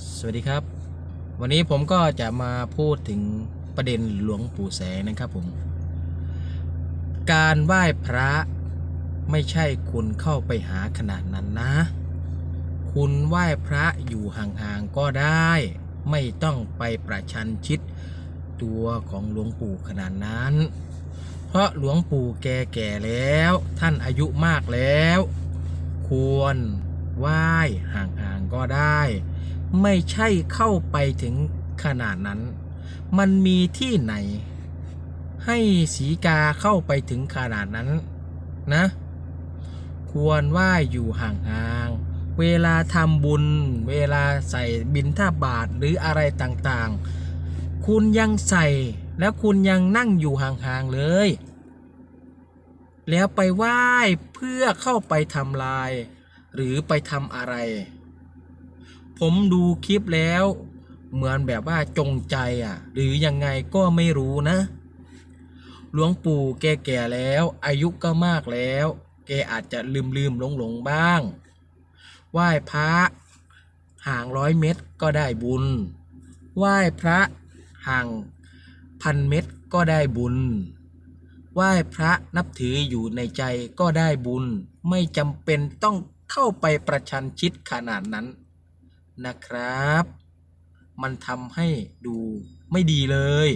สวัสดีครับ วันนี้ผมก็จะมาพูดถึงประเด็นหลวงปู่แสงนะครับผม การไหว้พระไม่ใช่คุณเข้าไปหาขนาดนั้นนะ คุณไหว้พระอยู่ห่างๆก็ได้ ไม่ต้องไปประชันชิดตัวของหลวงปู่ขนาดนั้น เพราะหลวงปู่แก่ๆแล้ว ท่านอายุมากแล้ว ควร ไหว้ห่างๆก็ได้ ไม่ใช่เข้าไปถึงขนาดนั้น มันมีที่ไหน ให้สีกาเข้าไปถึงขนาดนั้นนะ ควรไหว้อยู่ห่างๆ เวลาทำบุญ เวลาใส่บิณฑบาตหรืออะไรต่างๆ คุณยังใส่แล้วคุณยังนั่งอยู่ห่างๆเลยแล้วไปไหว้เพื่อเข้าไปทำลาย หรือไปทำอะไร ผมดูคลิปแล้ว เหมือนแบบว่าจงใจอะ หรือยังไงก็ไม่รู้นะ หลวงปู่แกแก่แล้ว อายุก็มากแล้ว แกอาจจะลืมลืมหลงหลงๆบ้าง ไหว้พระ ห่างร้อยเมตรก็ได้บุญ ไหว้พระห่างพันเมตรก็ได้บุญ ไหว้พระนับถืออยู่ในใจก็ได้บุญ ไม่จำเป็นต้อง เข้าไปประชันชิดขนาดนั้นนะครับ มันทำให้ดูไม่ดีเลย